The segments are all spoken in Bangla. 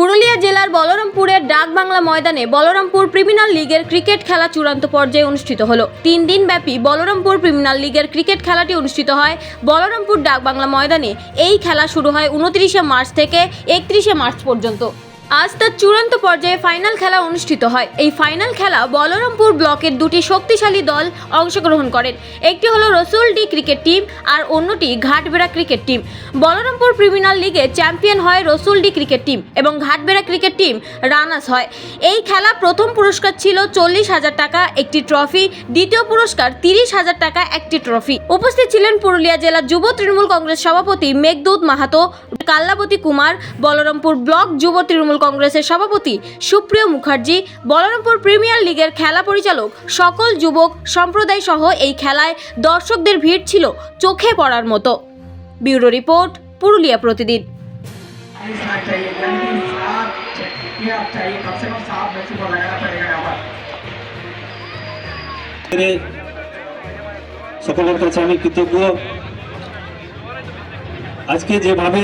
পুরুলিয়া জেলার বলরামপুরের ডাক বাংলা ময়দানে বলরামপুর প্রিমিনাল লিগের ক্রিকেট খেলা চূড়ান্ত পর্যায়ে অনুষ্ঠিত হলো। তিন দিন ব্যাপী বলরামপুর প্রিমিনাল লিগের ক্রিকেট খেলাটি অনুষ্ঠিত হয় বলরামপুর ডাক বাংলা ময়দানে। এই খেলা শুরু হয় উনত্রিশে মার্চ থেকে একত্রিশে মার্চ পর্যন্ত। আজ তার চূড়ান্ত পর্যায়ে ফাইনাল খেলা অনুষ্ঠিত হয়। এই ফাইনাল খেলা বলরামপুর ব্লকের দুটি শক্তিশালী দল অংশগ্রহণ করেন। একটি হলো রসুলডি ক্রিকেট টিম আর অন্যটি ঘাটবেড়া ক্রিকেট টিম। বলরামপুর প্রিমিনাল লিগে চ্যাম্পিয়ন হয় রসুলডি ক্রিকেট টিম এবং ঘাটবেড়া ক্রিকেট টিম রানার্স হয়। এই খেলা প্রথম পুরস্কার ছিল চল্লিশ হাজার টাকা, একটি ট্রফি। দ্বিতীয় পুরস্কার তিরিশ হাজার টাকা, একটি ট্রফি। উপস্থিত ছিলেন পুরুলিয়া জেলা যুব তৃণমূল কংগ্রেস সভাপতি মেঘদূত মাহাতো, কাল্লাবতী কুমার, বলরামপুর ব্লক যুব তৃণমূল কংগ্রেসের সভাপতি সুপ্রিয় মুখার্জি, বলরামপুর প্রিমিয়ার লিগের খেলা পরিচালক সকল যুবক সম্প্রদায় সহ এই খেলায় দর্শকদের ভিড় ছিল চোখে পড়ার মতো। ব্যুরো রিপোর্ট, পুরুলিয়া প্রতিদিন। সকলের কাছে আমি কৃতজ্ঞ। আজকে যেভাবে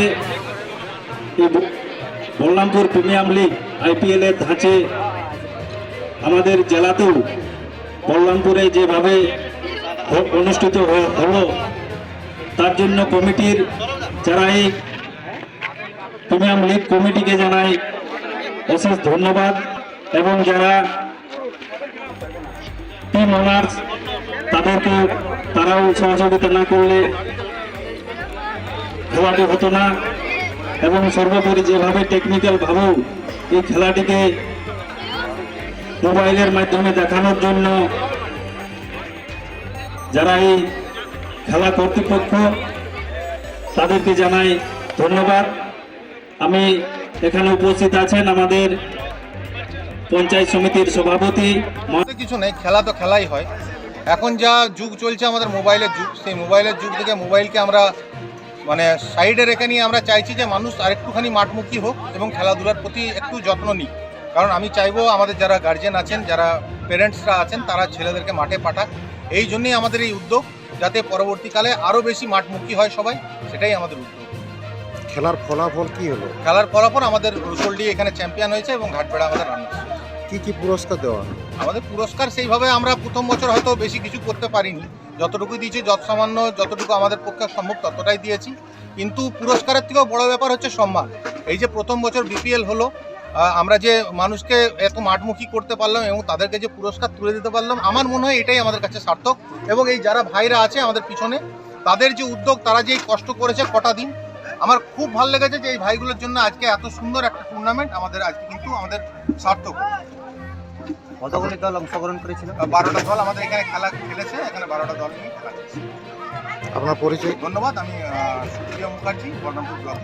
বলরামপুর প্রিমিয়াম লিগ আইপিএল এর ধাঁচে আমাদের জেলাতেও বলরামপুরে যেভাবে অনুষ্ঠিত হলো, তার জন্য কমিটির যারা এই প্রিমিয়াম লিগ কমিটিকে জানাই অশেষ ধন্যবাদ এবং যারা টিম ওনার্স তাদেরকে তারাও সহযোগিতা না করলে খেলাটি হতো না। এবং সর্বোপরি যেভাবে টেকনিক্যাল ভাবেও এই খেলাটিকে মোবাইলের মাধ্যমে দেখানোর জন্য যারা এই খেলা কর্তৃপক্ষ, তাদেরকে জানাই ধন্যবাদ। আমি এখানে উপস্থিত আছেন আমাদের পঞ্চায়েত সমিতির সভাপতি কিছু নেই, খেলা তো খেলাই হয়। এখন যা যুগ চলছে আমাদের মোবাইলের যুগ, সেই মোবাইলের যুগ থেকে মোবাইলকে আমরা মানে সাইডে রেখে নিয়ে আমরা চাইছি যে মানুষ আরেকটুখানি মাঠমুখী হোক এবং খেলাধুলার প্রতি একটু যত্ন নিক। কারণ আমি চাইব আমাদের যারা গার্জেন আছেন যারা পেরেন্টসরা আছেন তারা ছেলেদেরকে মাঠে পাঠাক। এই জন্যই আমাদের এই উদ্যোগ যাতে পরবর্তীকালে আরও বেশি মাঠমুখী হয় সবাই সেটাই আমাদের উদ্যোগ। খেলার ফলাফল কি হলো? খেলার ফলাফল আমাদের রসুলডি এখানে চ্যাম্পিয়ন হয়েছে এবং ঘাটবেড়া আমাদের রান কি কি পুরস্কার দেওয়া? আমাদের পুরস্কার সেইভাবে আমরা প্রথম বছর হয়তো বেশি কিছু করতে পারিনি। যতটুকু দিয়েছি যত সামান্য যতটুকু আমাদের পক্ষে সম্ভব ততটাই দিয়েছি। কিন্তু পুরস্কারের থেকেও বড় ব্যাপার হচ্ছে সম্মান। এই যে প্রথম বছর বিপিএল হলো আমরা যে মানুষকে এত মাঠমুখী করতে পারলাম এবং তাদেরকে যে পুরস্কার তুলে দিতে পারলাম, আমার মনে হয় এটাই আমাদের কাছে সার্থক এবং এই যারা ভাইরা আছে আমাদের পিছনে, তাদের যে উদ্যোগ, তারা যে কষ্ট করেছে কটা দিন, আমার খুব ভালো লেগেছে যে এই ভাইগুলোর জন্য আজকে এত সুন্দর একটা টুর্নামেন্ট আমাদের আজকে কিন্তু আমাদের সার্থক। কতগুলি দল অংশগ্রহণ করেছিল? বারোটা দল আমাদের এখানে খেলা খেলেছে এখানে বারোটা দল নিয়ে খেলা খেলেছে আপনার পরিচয়? ধন্যবাদ আমি সুপ্রিয় মুখার্জি বর্ণপুর ব্লক।